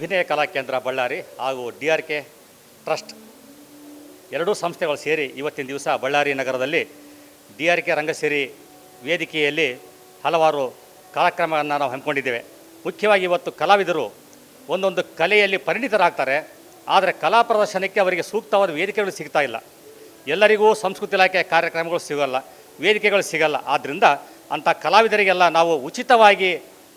ಅಭಿನಯ ಕಲಾ ಕೇಂದ್ರ ಬಳ್ಳಾರಿ ಹಾಗೂ ಡಿ ಆರ್ ಕೆ ಟ್ರಸ್ಟ್. ಎರಡೂ ಸಂಸ್ಥೆಗಳು ಸೇರಿ ಇವತ್ತಿನ ದಿವಸ ಬಳ್ಳಾರಿ ನಗರದಲ್ಲಿ ಡಿ ಆರ್ ಕೆ ರಂಗಸಿರಿ ವೇದಿಕೆಯಲ್ಲಿ ಹಲವಾರು ಕಾರ್ಯಕ್ರಮಗಳನ್ನು ನಾವು ಹಮ್ಮಿಕೊಂಡಿದ್ದೇವೆ. ಮುಖ್ಯವಾಗಿ ಇವತ್ತು ಕಲಾವಿದರು ಒಂದೊಂದು ಕಲೆಯಲ್ಲಿ ಪರಿಣಿತರಾಗ್ತಾರೆ. ಆದರೆ ಕಲಾ ಪ್ರದರ್ಶನಕ್ಕೆ ಅವರಿಗೆ ಸೂಕ್ತವಾದ ವೇದಿಕೆಗಳು ಸಿಗ್ತಾ ಇಲ್ಲ. ಎಲ್ಲರಿಗೂ ಸಂಸ್ಕೃತಿ ಇಲಾಖೆ ಕಾರ್ಯಕ್ರಮಗಳು ಸಿಗಲ್ಲ, ವೇದಿಕೆಗಳು ಸಿಗಲ್ಲ. ಆದ್ದರಿಂದ ಅಂಥ ಕಲಾವಿದರಿಗೆಲ್ಲ ನಾವು ಉಚಿತವಾಗಿ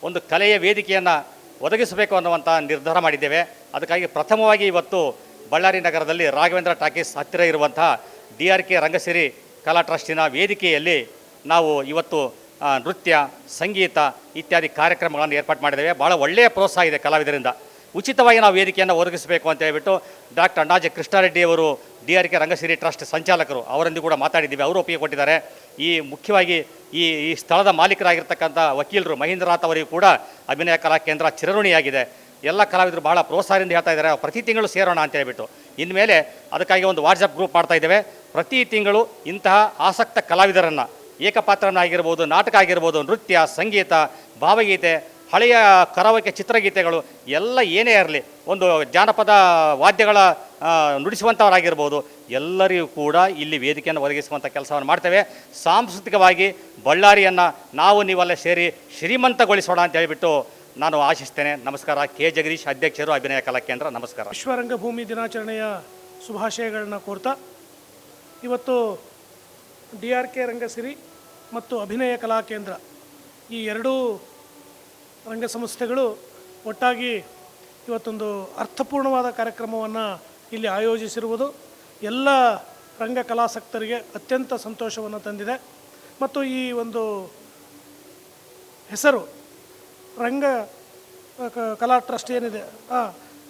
ಒಂದು ಕಲೆಯ ವೇದಿಕೆಯನ್ನು ಒದಗಿಸಬೇಕು ಅನ್ನುವಂಥ ನಿರ್ಧಾರ ಮಾಡಿದ್ದೇವೆ. ಅದಕ್ಕಾಗಿ ಪ್ರಥಮವಾಗಿ ಇವತ್ತು ಬಳ್ಳಾರಿ ನಗರದಲ್ಲಿ ರಾಘವೇಂದ್ರ ಟಾಕೀಸ್ ಹತ್ತಿರ ಇರುವಂತಹ ಡಿ ಆರ್ ಕೆ ರಂಗಸಿರಿ ಕಲಾ ಟ್ರಸ್ಟಿನ ವೇದಿಕೆಯಲ್ಲಿ ನಾವು ಇವತ್ತು ನೃತ್ಯ, ಸಂಗೀತ ಇತ್ಯಾದಿ ಕಾರ್ಯಕ್ರಮಗಳನ್ನು ಏರ್ಪಾಡು ಮಾಡಿದ್ದೇವೆ. ಭಾಳ ಒಳ್ಳೆಯ ಪ್ರೋತ್ಸಾಹ ಇದೆ ಕಲಾವಿದರಿಂದ. ಉಚಿತವಾಗಿ ನಾವು ವೇದಿಕೆಯನ್ನು ಒದಗಿಸಬೇಕು ಅಂತ ಹೇಳ್ಬಿಟ್ಟು ಡಾಕ್ಟರ್ ಅಣ್ಣಾಜಿ ಕೃಷ್ಣಾರೆಡ್ಡಿ ಅವರು D R K Rangasiri trust ಸಂಚಾಲಕರು ಅವರೊಂದಿಗೆ ಕೂಡ ಮಾತಾಡಿದ್ದೀವಿ. ಅವರು ಒಪ್ಪಿಗೆ ಕೊಟ್ಟಿದ್ದಾರೆ. ಈ ಮುಖ್ಯವಾಗಿ ಈ ಈ ಸ್ಥಳದ ಮಾಲೀಕರಾಗಿರ್ತಕ್ಕಂಥ ವಕೀಲರು ಮಹೇಂದ್ರನಾಥ್ ಅವರಿಗೂ ಕೂಡ ಅಭಿನಯ ಕಲಾ ಕೇಂದ್ರ ಚಿರಋಣಿಯಾಗಿದೆ. ಎಲ್ಲ ಕಲಾವಿದರು ಬಹಳ ಪ್ರೋತ್ಸಾಹದಿಂದ ಹೇಳ್ತಾ ಇದ್ದಾರೆ. ಪ್ರತಿ ತಿಂಗಳು ಸೇರೋಣ ಅಂತ ಹೇಳ್ಬಿಟ್ಟು. ಇನ್ಮೇಲೆ ಅದಕ್ಕಾಗಿ ಒಂದು ವಾಟ್ಸಪ್ ಗ್ರೂಪ್ ಮಾಡ್ತಾ ಇದ್ದೇವೆ. ಪ್ರತಿ ತಿಂಗಳು ಇಂತಹ ಆಸಕ್ತ ಕಲಾವಿದರನ್ನು ಏಕಪಾತ್ರನಾಗಿರ್ಬೋದು, ನಾಟಕ ಆಗಿರ್ಬೋದು, ನೃತ್ಯ, ಸಂಗೀತ, ಭಾವಗೀತೆ ಹಳೆಯ ಕರಾವಕೆ ಚಿತ್ರಗೀತೆಗಳು ಎಲ್ಲ ಏನೇ ಇರಲಿ, ಒಂದು ಜಾನಪದ ವಾದ್ಯಗಳ ನುಡಿಸುವಂಥವರಾಗಿರ್ಬೋದು ಎಲ್ಲರಿಗೂ ಕೂಡ ಇಲ್ಲಿ ವೇದಿಕೆಯನ್ನು ಒದಗಿಸುವಂಥ ಕೆಲಸವನ್ನು ಮಾಡ್ತೇವೆ. ಸಾಂಸ್ಕೃತಿಕವಾಗಿ ಬಳ್ಳಾರಿಯನ್ನು ನಾವು ನೀವೆಲ್ಲ ಸೇರಿ ಶ್ರೀಮಂತಗೊಳಿಸೋಣ ಅಂತ ಹೇಳಿಬಿಟ್ಟು ನಾನು ಆಶಿಸ್ತೇನೆ. ನಮಸ್ಕಾರ. ಕೆ. ಜಗದೀಶ್ ಅಧ್ಯಕ್ಷರು ಅಭಿನಯ ಕಲಾ ಕೇಂದ್ರ. ನಮಸ್ಕಾರ. ವಿಶ್ವರಂಗಭೂಮಿ ದಿನಾಚರಣೆಯ ಶುಭಾಶಯಗಳನ್ನು ಕೋರ್ತಾ, ಇವತ್ತು ಡಿ ಆರ್ ಕೆ ರಂಗಸಿರಿ ಮತ್ತು ಅಭಿನಯ ಕಲಾ ಕೇಂದ್ರ ಈ ಎರಡೂ ರಂಗ ಸಂಸ್ಥೆಗಳು ಒಟ್ಟಾಗಿ ಇವತ್ತೊಂದು ಅರ್ಥಪೂರ್ಣವಾದ ಕಾರ್ಯಕ್ರಮವನ್ನು ಇಲ್ಲಿ ಆಯೋಜಿಸಿರುವುದು. ಎಲ್ಲ ರಂಗ ಕಲಾಸಕ್ತರಿಗೆ ಅತ್ಯಂತ ಸಂತೋಷವನ್ನು ತಂದಿದೆ. ಮತ್ತು ಈ ಒಂದು ಹೆಸರು ರಂಗ ಕಲಾ ಟ್ರಸ್ಟ್ ಏನಿದೆ ಆ,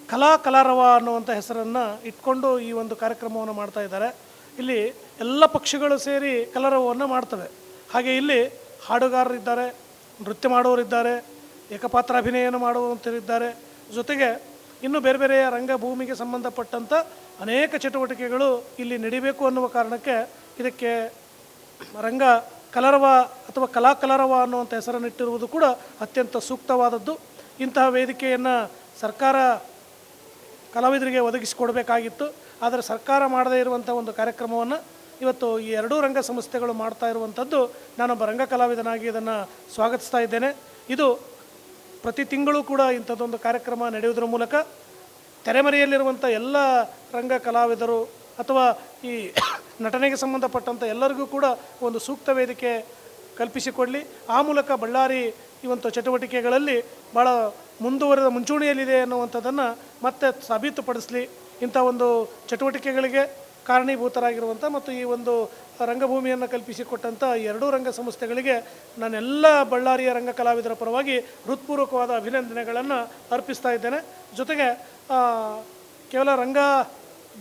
ಕಲಾ ಕಲಾರವ ಅನ್ನುವಂಥ ಹೆಸರನ್ನು ಇಟ್ಕೊಂಡು ಈ ಒಂದು ಕಾರ್ಯಕ್ರಮವನ್ನು ಮಾಡ್ತಾ ಇದ್ದಾರೆ. ಇಲ್ಲಿ ಎಲ್ಲ ಪಕ್ಷಗಳು ಸೇರಿ ಕಲರವವನ್ನು ಮಾಡ್ತವೆ. ಹಾಗೆ ಇಲ್ಲಿ ಹಾಡುಗಾರರಿದ್ದಾರೆ ನೃತ್ಯ ಮಾಡುವವರಿದ್ದಾರೆ ಏಕಪಾತ್ರ ಅಭಿನಯನ ಮಾಡುವಂತಿದ್ದಾರೆ ಜೊತೆಗೆ ಇನ್ನು ಬೇರೆ ಬೇರೆಯ ರಂಗಭೂಮಿಗೆ ಸಂಬಂಧಪಟ್ಟಂಥ ಅನೇಕ ಚಟುವಟಿಕೆಗಳು ಇಲ್ಲಿ ನಡಿಬೇಕು ಅನ್ನುವ ಕಾರಣಕ್ಕೆ ಇದಕ್ಕೆ ರಂಗ ಕಲರವ ಅಥವಾ ಕಲಾ ಕಲರವ ಅನ್ನುವಂಥ ಹೆಸರನ್ನಿಟ್ಟಿರುವುದು ಕೂಡ ಅತ್ಯಂತ ಸೂಕ್ತವಾದದ್ದು. ಇಂತಹ ವೇದಿಕೆಯನ್ನು ಸರ್ಕಾರ ಕಲಾವಿದರಿಗೆ ಒದಗಿಸಿಕೊಡಬೇಕಾಗಿತ್ತು. ಆದರೆ ಸರ್ಕಾರ ಮಾಡದೇ ಇರುವಂಥ ಒಂದು ಕಾರ್ಯಕ್ರಮವನ್ನು ಇವತ್ತು ಈ ಎರಡೂ ರಂಗ ಸಂಸ್ಥೆಗಳು ಮಾಡ್ತಾ ಇರುವಂಥದ್ದು ನಾನೊಬ್ಬ ರಂಗ ಕಲಾವಿದನಾಗಿ ಇದನ್ನು ಸ್ವಾಗತಿಸ್ತಾ ಇದ್ದೇನೆ. ಇದು ಪ್ರತಿ ತಿಂಗಳು ಕೂಡ ಇಂಥದ್ದೊಂದು ಕಾರ್ಯಕ್ರಮ ನಡೆಯುವುದರ ಮೂಲಕ ತೆರೆಮರೆಯಲ್ಲಿರುವಂಥ ಎಲ್ಲ ರಂಗ ಕಲಾವಿದರು ಅಥವಾ ಈ ನಟನೆಗೆ ಸಂಬಂಧಪಟ್ಟಂಥ ಎಲ್ಲರಿಗೂ ಕೂಡ ಒಂದು ಸೂಕ್ತ ವೇದಿಕೆ ಕಲ್ಪಿಸಿಕೊಡಲಿ. ಆ ಮೂಲಕ ಬಳ್ಳಾರಿ ಇವಂಥ ಚಟುವಟಿಕೆಗಳಲ್ಲಿ ಭಾಳ ಮುಂದುವರೆದ ಮುಂಚೂಣಿಯಲ್ಲಿದೆ ಅನ್ನುವಂಥದ್ದನ್ನು ಮತ್ತೆ ಸಾಬೀತುಪಡಿಸಲಿ ಇಂಥ ಒಂದು ಚಟುವಟಿಕೆಗಳಿಗೆ. ಕಾರಣೀಭೂತರಾಗಿರುವಂಥ ಮತ್ತು ಈ ಒಂದು ರಂಗಭೂಮಿಯನ್ನು ಕಲ್ಪಿಸಿಕೊಟ್ಟಂಥ ಎರಡೂ ರಂಗ ಸಂಸ್ಥೆಗಳಿಗೆ ನಾನೆಲ್ಲ ಬಳ್ಳಾರಿಯ ರಂಗ ಕಲಾವಿದರ ಪರವಾಗಿ ಹೃತ್ಪೂರ್ವಕವಾದ ಅಭಿನಂದನೆಗಳನ್ನು ಅರ್ಪಿಸ್ತಾ ಇದ್ದೇನೆ. ಜೊತೆಗೆ ಕೇವಲ ರಂಗ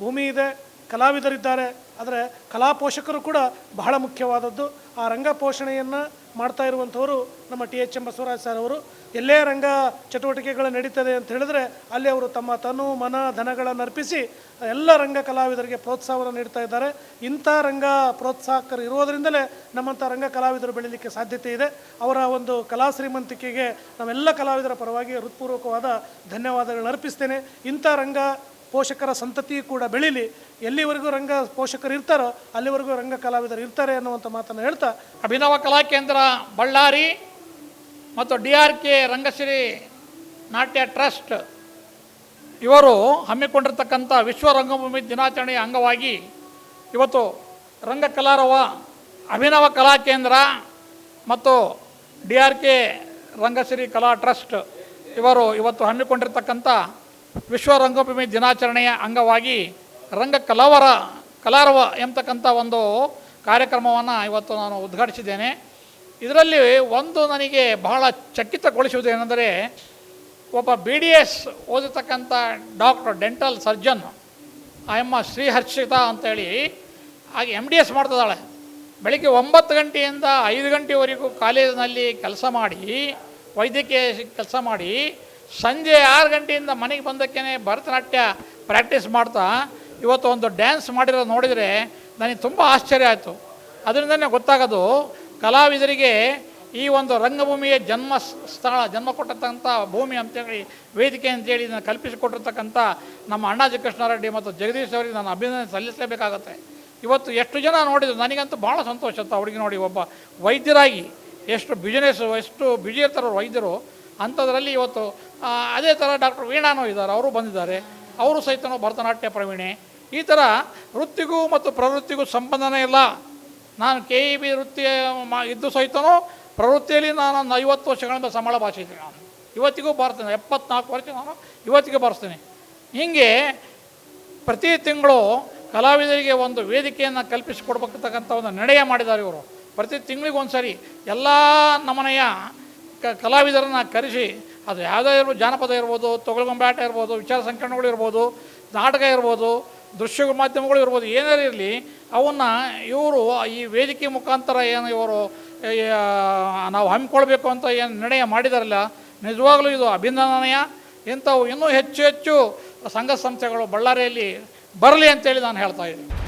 ಭೂಮಿ ಇದೆ, ಕಲಾವಿದರಿದ್ದಾರೆ, ಆದರೆ ಕಲಾ ಪೋಷಕರು ಕೂಡ ಬಹಳ ಮುಖ್ಯವಾದದ್ದು. ಆ ರಂಗ ಪೋಷಣೆಯನ್ನು ಮಾಡ್ತಾ ಇರುವಂಥವರು ನಮ್ಮ T H M Basavaraj sir ಅವರು. ಎಲ್ಲೇ ರಂಗ ಚಟುವಟಿಕೆಗಳು ನಡೀತದೆ ಅಂತ ಹೇಳಿದ್ರೆ ಅಲ್ಲಿ ಅವರು ತಮ್ಮ ತನು, ಮನ, ಧನಗಳನ್ನು ಅರ್ಪಿಸಿ ಎಲ್ಲ ರಂಗ ಕಲಾವಿದರಿಗೆ ಪ್ರೋತ್ಸಾಹವನ್ನು ನೀಡ್ತಾ ಇದ್ದಾರೆ. ಇಂಥ ರಂಗ ಪ್ರೋತ್ಸಾಹಕರು ಇರೋದರಿಂದಲೇ ನಮ್ಮಂಥ ರಂಗ ಕಲಾವಿದರು ಬೆಳೀಲಿಕ್ಕೆ ಸಾಧ್ಯತೆ ಇದೆ. ಅವರ ಒಂದು ಕಲಾ ಶ್ರೀಮಂತಿಕೆಗೆ ನಾವೆಲ್ಲ ಕಲಾವಿದರ ಪರವಾಗಿ ಹೃತ್ಪೂರ್ವಕವಾದ ಧನ್ಯವಾದಗಳನ್ನು ಅರ್ಪಿಸ್ತೇನೆ. ಇಂಥ ರಂಗ ಪೋಷಕರ ಸಂತತಿ ಕೂಡ ಬೆಳೀಲಿ. ಎಲ್ಲಿವರೆಗೂ ರಂಗ ಪೋಷಕರು ಇರ್ತಾರೋ, ಅಲ್ಲಿವರೆಗೂ ರಂಗ ಕಲಾವಿದರು ಇರ್ತಾರೆ ಅನ್ನುವಂಥ ಮಾತನ್ನು ಹೇಳ್ತಾ ಅಭಿನವ ಕಲಾ ಕೇಂದ್ರ ಬಳ್ಳಾರಿ ಮತ್ತು ಡಿ ಆರ್ ಕೆ ರಂಗಶ್ರೀ ನಾಟ್ಯ ಟ್ರಸ್ಟ್ ಇವರು ಹಮ್ಮಿಕೊಂಡಿರ್ತಕ್ಕಂಥ ವಿಶ್ವ ರಂಗಭೂಮಿ ದಿನಾಚರಣೆಯ ಅಂಗವಾಗಿ ಇವತ್ತು ರಂಗ ಕಲಾರವ ಅಭಿನವ ಕಲಾ ಕೇಂದ್ರ ಮತ್ತು ಡಿ ಆರ್ ಕೆ ರಂಗಶ್ರೀ ಕಲಾ ಟ್ರಸ್ಟ್ ಇವರು ಇವತ್ತು ಹಮ್ಮಿಕೊಂಡಿರ್ತಕ್ಕಂಥ ವಿಶ್ವ ರಂಗಭೂಮಿ ದಿನಾಚರಣೆಯ ಅಂಗವಾಗಿ ರಂಗ ಕಲಾವರ, ಕಲಾರವ ಎಂಬತಕ್ಕಂಥ ಒಂದು ಕಾರ್ಯಕ್ರಮವನ್ನು ಇವತ್ತು ನಾನು ಉದ್ಘಾಟಿಸಿದ್ದೇನೆ. ಇದರಲ್ಲಿ ಒಂದು ನನಗೆ ಬಹಳ ಚಕಿತಗೊಳಿಸುವುದೇನೆಂದರೆ ಒಬ್ಬ ಬಿ ಡಿ ಎಸ್ ಓದಿರ್ತಕ್ಕಂಥ ಡಾಕ್ಟರ್, ಡೆಂಟಲ್ ಸರ್ಜನ್ ಆಯಮ್ಮ ಶ್ರೀಹರ್ಷಿತಾ ಅಂತೇಳಿ, ಹಾಗೆ ಎಂ ಡಿ ಎಸ್ ಮಾಡ್ತಿದ್ದಾಳೆ. ಬೆಳಿಗ್ಗೆ ಒಂಬತ್ತು ಗಂಟೆಯಿಂದ ಐದು ಗಂಟೆವರೆಗೂ ಕಾಲೇಜಿನಲ್ಲಿ ಕೆಲಸ ಮಾಡಿ, ವೈದ್ಯಕೀಯ ಕೆಲಸ ಮಾಡಿ ಸಂಜೆ ಆರು ಗಂಟೆಯಿಂದ ಮನೆಗೆ ಬಂದಕ್ಕೇ ಭರತನಾಟ್ಯ ಪ್ರಾಕ್ಟೀಸ್ ಮಾಡ್ತಾ ಇವತ್ತು ಒಂದು ಡ್ಯಾನ್ಸ್ ಮಾಡಿರೋ ನೋಡಿದರೆ ನನಗೆ ತುಂಬ ಆಶ್ಚರ್ಯ ಆಯಿತು. ಅದರಿಂದನೇ ಗೊತ್ತಾಗೋದು ಕಲಾವಿದರಿಗೆ ಈ ಒಂದು ರಂಗಭೂಮಿಯ ಜನ್ಮ ಸ್ಥಳ, ಜನ್ಮ ಕೊಟ್ಟಿರ್ತಕ್ಕಂಥ ಭೂಮಿ ಅಂತೇಳಿ ವೇದಿಕೆ ಅಂತೇಳಿ ನಾನು ಕಲ್ಪಿಸಿಕೊಟ್ಟಿರ್ತಕ್ಕಂಥ ನಮ್ಮ ಅಣ್ಣಾಜಿ ಕೃಷ್ಣಾರೆಡ್ಡಿ ಮತ್ತು ಜಗದೀಶ್ ಅವರಿಗೆ ನಾನು ಅಭಿನಂದನೆ ಸಲ್ಲಿಸಲೇಬೇಕಾಗತ್ತೆ. ಇವತ್ತು ಎಷ್ಟು ಜನ ನೋಡಿದ್ರು ನನಗಂತೂ ಭಾಳ ಸಂತೋಷ ಅಂತ ಅವ್ರಿಗೆ ನೋಡಿ ಒಬ್ಬ ವೈದ್ಯರಾಗಿ ಎಷ್ಟು ಬಿಸಿನೆಸ್ ಎಷ್ಟು ಬ್ಯುಸಿ ಇರ್ತಾರೋ ವೈದ್ಯರು ಅಂಥದ್ರಲ್ಲಿ ಇವತ್ತು ಅದೇ ಥರ ಡಾಕ್ಟರ್ ವೀಣಾನೋ ಇದ್ದಾರೆ, ಅವರು ಬಂದಿದ್ದಾರೆ. ಅವರು ಸಹಿತ ಭರತನಾಟ್ಯ ಪ್ರವೀಣೆ. ಈ ಥರ ವೃತ್ತಿಗೂ ಮತ್ತು ಪ್ರವೃತ್ತಿಗೂ ಸಂಬಂಧನೇ ಇಲ್ಲ. ನಾನು ಕೆ ಇ ಬಿ ವೃತ್ತಿ ಇದ್ದು ಸಹಿತನೂ ಪ್ರವೃತ್ತಿಯಲ್ಲಿ ನಾನು ಐವತ್ತು ವರ್ಷಗಳಿಂದ ಸಂಬಳ ಭಾಷಿದ್ದೀನಿ ನಾನು. ಇವತ್ತಿಗೂ ಬರ್ತೇನೆ, ಎಪ್ಪತ್ನಾಲ್ಕು ವರ್ಷ ನಾನು ಇವತ್ತಿಗೆ ಬರ್ತೇನೆ ಹೀಗೆ ಪ್ರತಿ ತಿಂಗಳು ಕಲಾವಿದರಿಗೆ ಒಂದು ವೇದಿಕೆಯನ್ನು ಕಲ್ಪಿಸಿಕೊಡ್ಬೇಕತಕ್ಕಂಥ ಒಂದು ನಡೆಯ ಮಾಡಿದ್ದಾರೆ ಇವರು. ಪ್ರತಿ ತಿಂಗಳಿಗೊಂದು ಸರಿ ಎಲ್ಲ ನಮನೆಯ ಕ, ಕಲಾವಿದರನ್ನು ಕರೆಸಿ ಅದು ಯಾವುದೇ ಇರ್ಬೋದು, ಜಾನಪದ ಇರ್ಬೋದು ತೊಗಲ್ಗೊಂಬಾಟ ಇರ್ಬೋದು, ವಿಚಾರ ಸಂಕಲನಗಳು ಇರ್ಬೋದು, ನಾಟಕ ಇರ್ಬೋದು ದೃಶ್ಯ ಮಾಧ್ಯಮಗಳು ಇರ್ಬೋದು ಏನೇ ಇರಲಿ, ಅವನ್ನು ಇವರು ಈ ವೇದಿಕೆ ಮುಖಾಂತರ ಏನು ಇವರು ನಾವು ಹಮ್ಮಿಕೊಳ್ಬೇಕು ಅಂತ ಏನು ನಿರ್ಣಯ ಮಾಡಿದಾರಲ್ಲ, ನಿಜವಾಗಲೂ ಇದು ಅಭಿನಂದನೆಯ. ಇಂಥವು ಇನ್ನೂ ಹೆಚ್ಚು ಹೆಚ್ಚು ಸಂಘ ಸಂಸ್ಥೆಗಳು ಬಳ್ಳಾರಿಯಲ್ಲಿ ಬರಲಿ ಅಂತೇಳಿ ನಾನು ಹೇಳ್ತಾ ಇದ್ದೀನಿ.